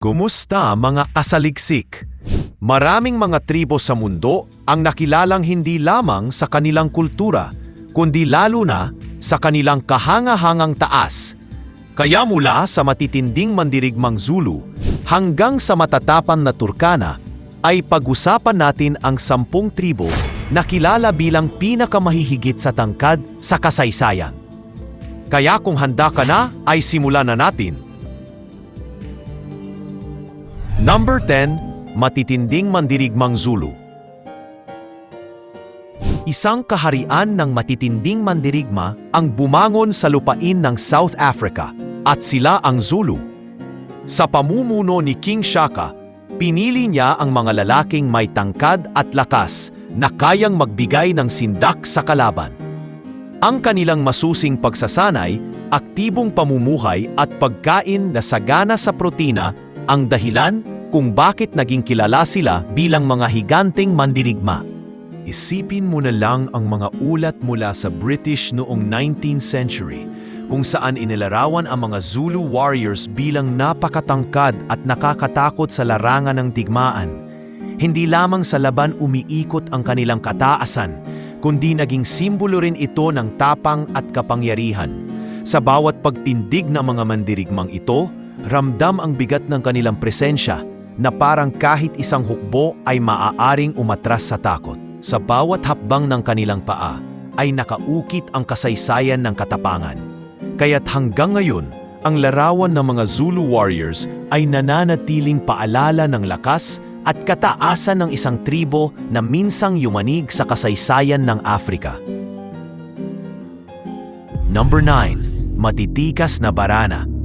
Kumusta mga kasaliksik? Maraming mga tribo sa mundo ang nakilalang hindi lamang sa kanilang kultura, kundi lalo na sa kanilang kahanga-hangang taas. Kaya mula sa matitinding mandirigmang Zulu hanggang sa matatapan na Turkana, ay pag-usapan natin ang sampung tribo na kilala bilang pinakamahihigit sa tangkad sa kasaysayan. Kaya kung handa ka na, ay simulan na natin. Number 10, Matitinding Mandirigmang Zulu. Isang kaharian ng matitinding mandirigma ang bumangon sa lupain ng South Africa at sila ang Zulu. Sa pamumuno ni King Shaka, pinili niya ang mga lalaking may tangkad at lakas na kayang magbigay ng sindak sa kalaban. Ang kanilang masusing pagsasanay, aktibong pamumuhay at pagkain na sagana sa protina ang dahilan kung bakit naging kilala sila bilang mga higanting mandirigma. Isipin mo na lang ang mga ulat mula sa British noong 19th century kung saan inilarawan ang mga Zulu warriors bilang napakatangkad at nakakatakot sa larangan ng digmaan. Hindi lamang sa laban umiikot ang kanilang kataasan, kundi naging simbolo rin ito ng tapang at kapangyarihan. Sa bawat pagtindig ng mga mandirigmang ito, ramdam ang bigat ng kanilang presensya na parang kahit isang hukbo ay maaaring umatras sa takot. Sa bawat hakbang ng kanilang paa ay nakaukit ang kasaysayan ng katapangan. Kaya't hanggang ngayon, ang larawan ng mga Zulu warriors ay nananatiling paalala ng lakas at kataasan ng isang tribo na minsang yumanig sa kasaysayan ng Afrika. Number 9. Matitikas na Barana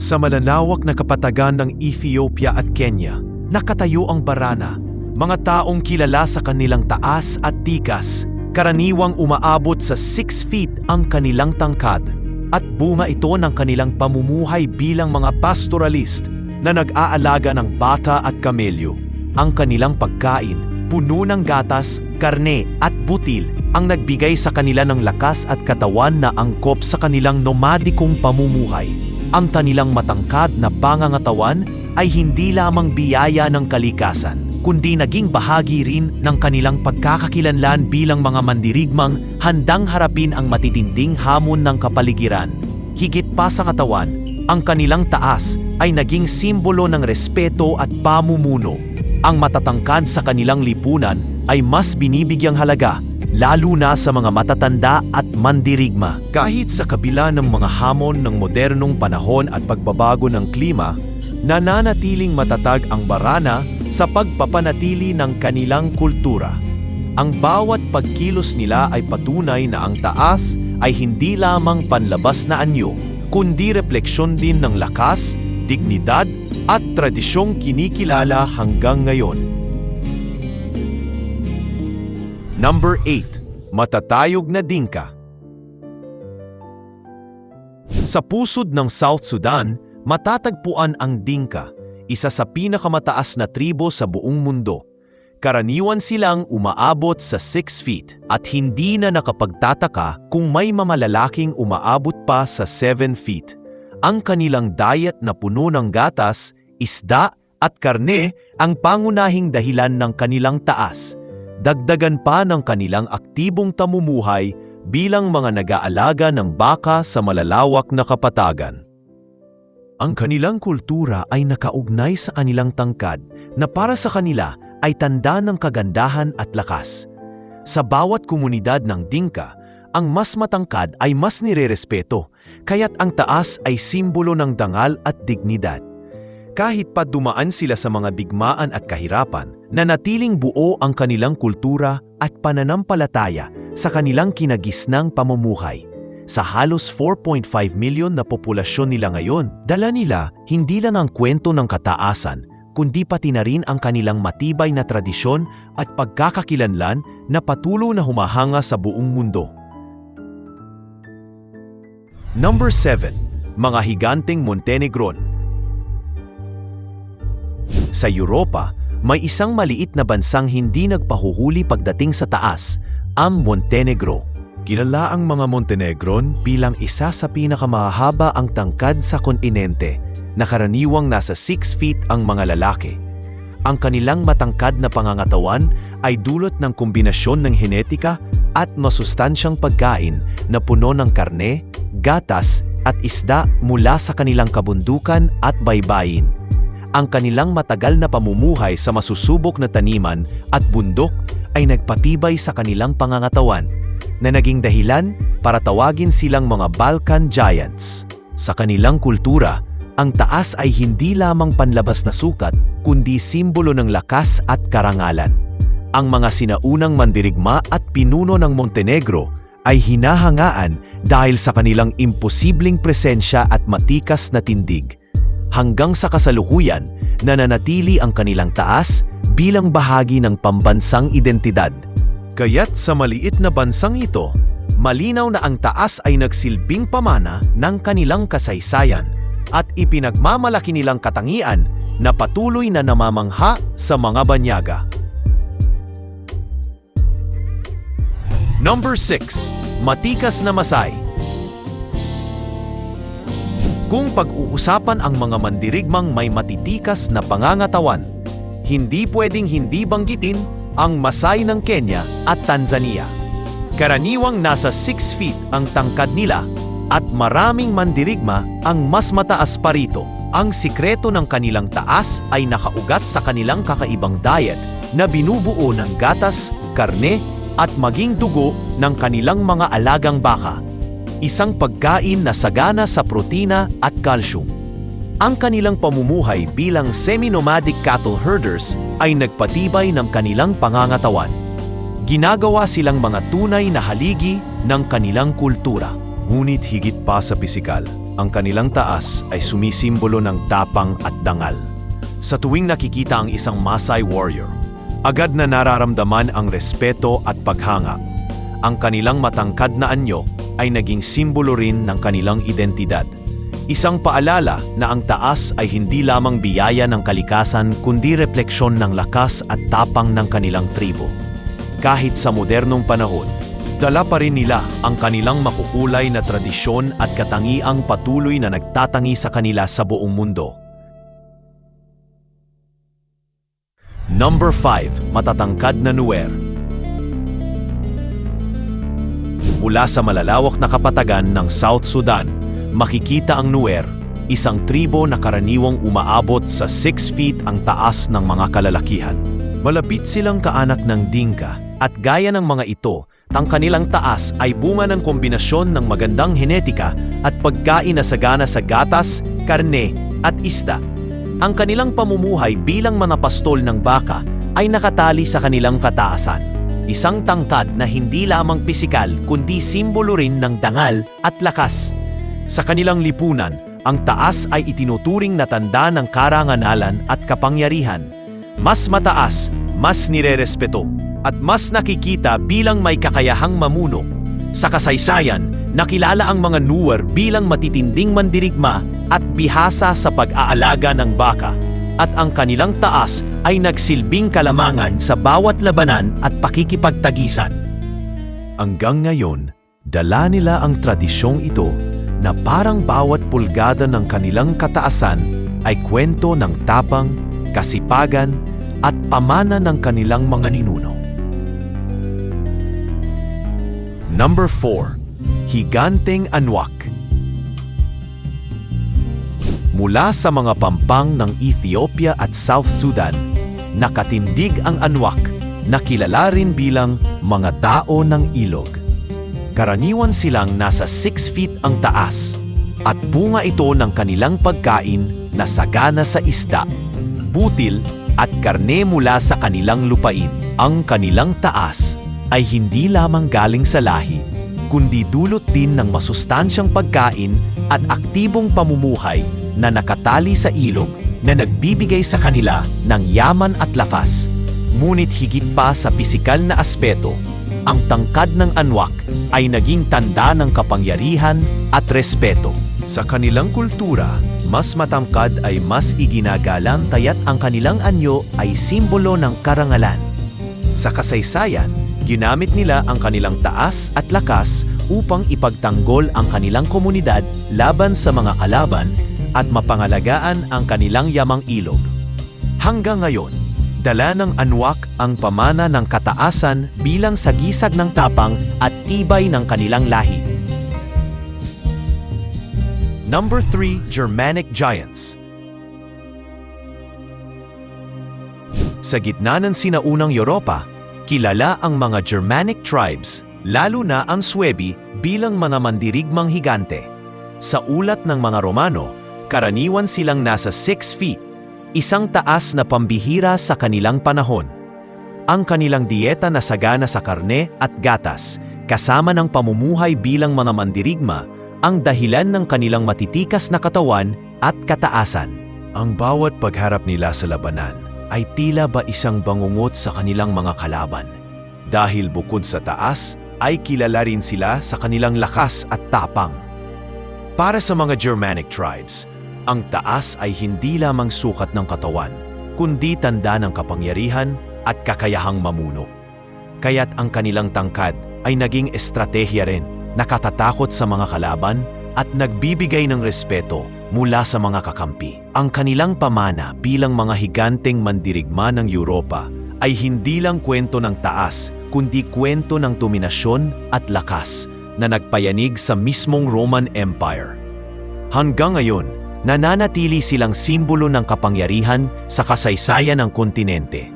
Sa malalawak na kapatagan ng Ethiopia at Kenya, nakatayo ang Barana, mga taong kilala sa kanilang taas at tikas, karaniwang umaabot sa 6 feet ang kanilang tangkad, at bunga ito ng kanilang pamumuhay bilang mga pastoralist na nag-aalaga ng bata at kamelyo. Ang kanilang pagkain, puno ng gatas, karne at butil ang nagbigay sa kanila ng lakas at katawan na angkop sa kanilang nomadikong pamumuhay. Ang kanilang matangkad na pangangatawan ay hindi lamang biyaya ng kalikasan, kundi naging bahagi rin ng kanilang pagkakakilanlan bilang mga mandirigmang handang harapin ang matitinding hamon ng kapaligiran. Higit pa sa katawan, ang kanilang taas ay naging simbolo ng respeto at pamumuno. Ang matatangkad sa kanilang lipunan ay mas binibigyang halaga lalo na sa mga matatanda at mandirigma. Kahit sa kabila ng mga hamon ng modernong panahon at pagbabago ng klima, nananatiling matatag ang barana sa pagpapanatili ng kanilang kultura. Ang bawat pagkilos nila ay patunay na ang taas ay hindi lamang panlabas na anyo, kundi refleksyon din ng lakas, dignidad at tradisyong kinikilala hanggang ngayon. Number 8. Matatayog na Dinka Sa pusod ng South Sudan, matatagpuan ang Dinka, isa sa pinakamataas na tribo sa buong mundo. Karaniwan silang umaabot sa 6 feet at hindi na nakapagtataka kung may mamalalaking umaabot pa sa 7 feet. Ang kanilang diet na puno ng gatas, isda at karne ang pangunahing dahilan ng kanilang taas dagdagan pa ng kanilang aktibong tamumuhay bilang mga nag-aalaga ng baka sa malalawak na kapatagan. Ang kanilang kultura ay nakaugnay sa kanilang tangkad na para sa kanila ay tanda ng kagandahan at lakas. Sa bawat komunidad ng Dinka, ang mas matangkad ay mas nirerespeto, kaya't ang taas ay simbolo ng dangal at dignidad. Kahit pa dumaan sila sa mga bigmaan at kahirapan, nanatiling buo ang kanilang kultura at pananampalataya sa kanilang kinagisnang pamumuhay. Sa halos 4.5 milyon na populasyon nila ngayon, dala nila hindi lang ang kwento ng kataasan, kundi pati na rin ang kanilang matibay na tradisyon at pagkakakilanlan na patuloy na humahanga sa buong mundo. Number 7. Mga Higanteng Montenegron sa Europa, may isang maliit na bansang hindi nagpahuhuli pagdating sa taas, ang Montenegro. Kilala ang mga Montenegron bilang isa sa pinakamahaba ang tangkad sa kontinente na karaniwang nasa 6 feet ang mga lalaki. Ang kanilang matangkad na pangangatawan ay dulot ng kombinasyon ng genetika at masustansyang pagkain na puno ng karne, gatas at isda mula sa kanilang kabundukan at baybayin. Ang kanilang matagal na pamumuhay sa masusubok na taniman at bundok ay nagpatibay sa kanilang pangangatawan na naging dahilan para tawagin silang mga Balkan Giants. Sa kanilang kultura, ang taas ay hindi lamang panlabas na sukat kundi simbolo ng lakas at karangalan. Ang mga sinaunang mandirigma at pinuno ng Montenegro ay hinahangaan dahil sa kanilang imposibleng presensya at matikas na tindig. Hanggang sa kasalukuyan, nananatili ang kanilang taas bilang bahagi ng pambansang identidad. Kaya't sa maliit na bansang ito, malinaw na ang taas ay nagsilbing pamana ng kanilang kasaysayan at ipinagmamalaki nilang katangian na patuloy na namamangha sa mga banyaga. Number 6. Matikas na Masay Kung pag-uusapan ang mga mandirigmang may matitikas na pangangatawan, hindi pwedeng hindi banggitin ang Masay ng Kenya at Tanzania. Karaniwang nasa 6 feet ang tangkad nila at maraming mandirigma ang mas mataas pa rito. Ang sikreto ng kanilang taas ay nakaugat sa kanilang kakaibang diet na binubuo ng gatas, karne at maging dugo ng kanilang mga alagang baka. Isang pagkain na sagana sa protina at calcium. Ang kanilang pamumuhay bilang semi-nomadic cattle herders ay nagpatibay ng kanilang pangangatawan. Ginagawa silang mga tunay na haligi ng kanilang kultura. Ngunit higit pa sa pisikal, ang kanilang taas ay sumisimbolo ng tapang at dangal. Sa tuwing nakikita ang isang Maasai warrior, agad na nararamdaman ang respeto at paghanga. Ang kanilang matangkad na anyo ay naging simbolo rin ng kanilang identidad. Isang paalala na ang taas ay hindi lamang biyaya ng kalikasan kundi refleksyon ng lakas at tapang ng kanilang tribo. Kahit sa modernong panahon, dala pa rin nila ang kanilang makukulay na tradisyon at katangiang patuloy na nagtatangi sa kanila sa buong mundo. Number 5. Matatangkad na Nuer Mula sa malalawak na kapatagan ng South Sudan, makikita ang Nuer, isang tribo na karaniwang umaabot sa 6 feet ang taas ng mga kalalakihan. Malapit silang kaanak ng Dinka at gaya ng mga ito, ang kanilang taas ay bunga ng kombinasyon ng magandang genetika at pagkain na sagana sa gatas, karne at isda. Ang kanilang pamumuhay bilang manapastol ng baka ay nakatali sa kanilang kataasan. Isang tangkad na hindi lamang pisikal kundi simbolo rin ng dangal at lakas. Sa kanilang lipunan, ang taas ay itinuturing na tanda ng karanganalan at kapangyarihan. Mas mataas, mas nirerespeto, at mas nakikita bilang may kakayahang mamuno. Sa kasaysayan, nakilala ang mga Nuer bilang matitinding mandirigma at bihasa sa pag-aalaga ng baka at ang kanilang taas ay nagsilbing kalamangan sa bawat labanan at pakikipagtagisan. Hanggang ngayon, dala nila ang tradisyong ito na parang bawat pulgada ng kanilang kataasan ay kwento ng tapang, kasipagan at pamana ng kanilang mga ninuno. Number 4. Higanteng Anwak Mula sa mga pampang ng Ethiopia at South Sudan, nakatindig ang Anwak na kilala rin bilang mga tao ng ilog. Karaniwan silang nasa 6 feet ang taas at bunga ito ng kanilang pagkain na sagana sa isda, butil at karne mula sa kanilang lupain. Ang kanilang taas ay hindi lamang galing sa lahi, kundi dulot din ng masustansyang pagkain at aktibong pamumuhay na nakatali sa ilog na nagbibigay sa kanila ng yaman at lakas. Ngunit higit pa sa pisikal na aspeto, ang tangkad ng anwak ay naging tanda ng kapangyarihan at respeto. Sa kanilang kultura, mas matangkad ay mas iginagalang kaya't ang kanilang anyo ay simbolo ng karangalan. Sa kasaysayan, Ginamit nila ang kanilang taas at lakas upang ipagtanggol ang kanilang komunidad laban sa mga kalaban at mapangalagaan ang kanilang yamang ilog. Hanggang ngayon, dala ng Anwak ang pamana ng kataasan bilang sagisag ng tapang at tibay ng kanilang lahi. Number 3, Germanic Giants. Sa gitna ng sinaunang Europa, kilala ang mga Germanic tribes, lalo na ang Suebi bilang mga mandirigmang higante. Sa ulat ng mga Romano, karaniwan silang nasa 6 feet, isang taas na pambihira sa kanilang panahon. Ang kanilang dieta na sagana sa karne at gatas, kasama ng pamumuhay bilang mga mandirigma, ang dahilan ng kanilang matitikas na katawan at kataasan. Ang bawat pagharap nila sa labanan ay tila ba isang bangungot sa kanilang mga kalaban. Dahil bukod sa taas, ay kilala rin sila sa kanilang lakas at tapang. Para sa mga Germanic tribes, ang taas ay hindi lamang sukat ng katawan, kundi tanda ng kapangyarihan at kakayahang mamuno. Kaya't ang kanilang tangkad ay naging estratehiya rin, nakatatakot sa mga kalaban at nagbibigay ng respeto mula sa mga kakampi. Ang kanilang pamana bilang mga higanteng mandirigma ng Europa ay hindi lang kwento ng taas, kundi kwento ng dominasyon at lakas na nagpayanig sa mismong Roman Empire. Hanggang ngayon, nananatili silang simbolo ng kapangyarihan sa kasaysayan ng kontinente.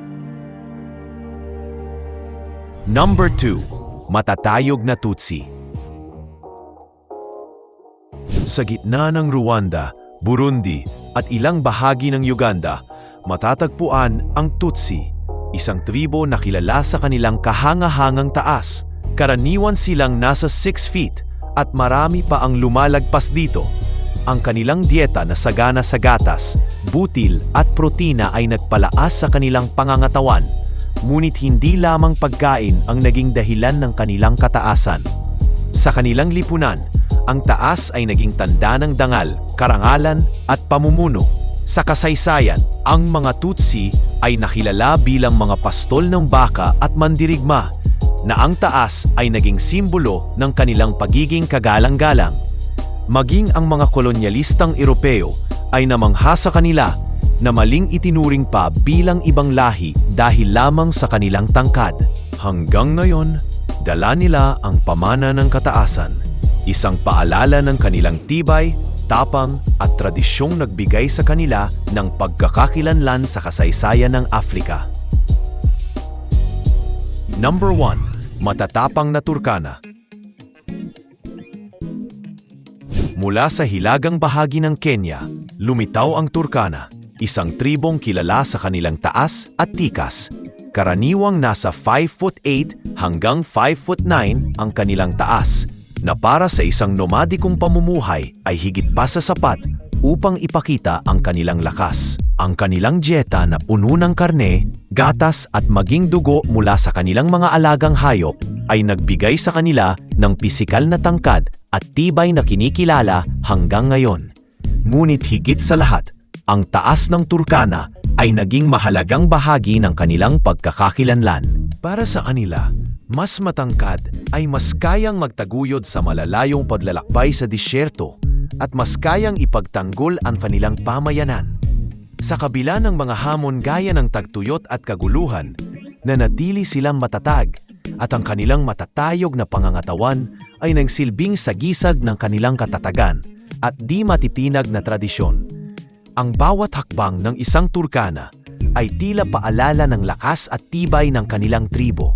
Number 2. Matatayog na Tutsi Sa gitna ng Rwanda, Burundi at ilang bahagi ng Uganda, matatagpuan ang Tutsi, isang tribo na kilala sa kanilang kahanga-hangang taas. Karaniwan silang nasa 6 feet at marami pa ang lumalagpas dito. Ang kanilang dieta na sagana sa gatas, butil at protina ay nagpalaas sa kanilang pangangatawan, ngunit hindi lamang pagkain ang naging dahilan ng kanilang kataasan. Sa kanilang lipunan, ang taas ay naging tanda ng dangal, karangalan at pamumuno. Sa kasaysayan, ang mga Tutsi ay nakilala bilang mga pastol ng baka at mandirigma na ang taas ay naging simbolo ng kanilang pagiging kagalang-galang. Maging ang mga kolonyalistang Europeo ay namangha sa kanila na maling itinuring pa bilang ibang lahi dahil lamang sa kanilang tangkad. Hanggang ngayon, dala nila ang pamana ng kataasan, isang paalala ng kanilang tibay, tapang at tradisyong nagbigay sa kanila ng pagkakakilanlan sa kasaysayan ng Afrika. Number 1. Matatapang na Turkana Mula sa hilagang bahagi ng Kenya, lumitaw ang Turkana, isang tribong kilala sa kanilang taas at tikas. Karaniwang nasa 5 foot 8 hanggang 5 foot 9 ang kanilang taas, na para sa isang nomadikong pamumuhay ay higit pa sa sapat upang ipakita ang kanilang lakas. Ang kanilang dieta na puno ng karne, gatas at maging dugo mula sa kanilang mga alagang hayop ay nagbigay sa kanila ng pisikal na tangkad at tibay na kinikilala hanggang ngayon. Ngunit higit sa lahat, ang taas ng Turkana ay naging mahalagang bahagi ng kanilang pagkakakilanlan. Para sa kanila, mas matangkad ay mas kayang magtaguyod sa malalayong paglalakbay sa disyerto at mas kayang ipagtanggol ang kanilang pamayanan. Sa kabila ng mga hamon gaya ng tagtuyot at kaguluhan, nanatili silang matatag at ang kanilang matatayog na pangangatawan ay nagsilbing sagisag ng kanilang katatagan at di matipinag na tradisyon. Ang bawat hakbang ng isang Turkana ay tila paalala ng lakas at tibay ng kanilang tribo.